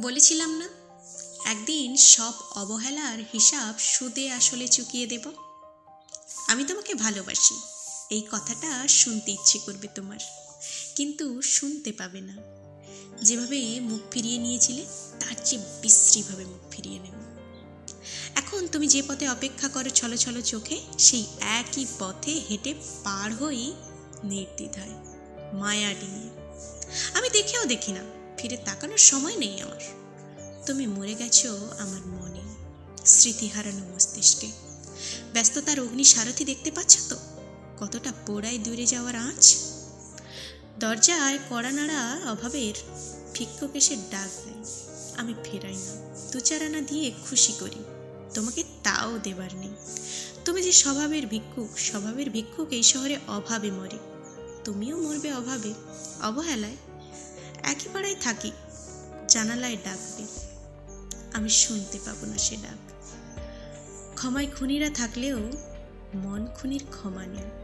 বলেছিলাম না? একদিন সব অবহেলার হিসাব সুদে আসলে চুকিয়ে দেব। আমি তোমাকে ভালোবাসি, এই কথাটা শুনতে ইচ্ছে করবে তোমার, কিন্তু শুনতে পাবে না। যেভাবে মুখ ফিরিয়ে নিয়েছিলে, তার চেয়ে বিশ্রীভাবে মুখ ফিরিয়ে নেব। এখন তুমি যে পথে অপেক্ষা করো ছলো ছলো চোখে, সেই একই পথে হেঁটে পার হই নির্দ্বিধায়, মায়া ডিঙিয়ে। আমি দেখেও দেখি না ফিরে তাকানোর সময় নেই আমার। তুমি মরে গেছো আমার মনে, স্মৃতি হারানো মস্তিষ্কে। ব্যস্ততার অগ্নি সারথি দেখতে পাচ্ছ তো? কতটা পোড়ায় দূরে যাওয়ার আঁচ। দরজায় কড়া নাড়া অভাবের ভিক্ষুক এসে ডাক দেয়, আমি ফেরাই না, দু চার আনা দিয়ে খুশি করি, তোমাকে তাও দেবার নেই। তুমি যে স্বভাবের ভিক্ষুক স্বভাবের ভিক্ষুক এই শহরে অভাবে মরে। তুমিও মরবে অভাবে, অবহেলায়। পাড়ায় থাকি। জানালায় ডাকবে আমি শুনতে পাবো না সে ডাক। ক্ষমায় খুনিরা থাকলেও মন খুনির ক্ষমা নেই।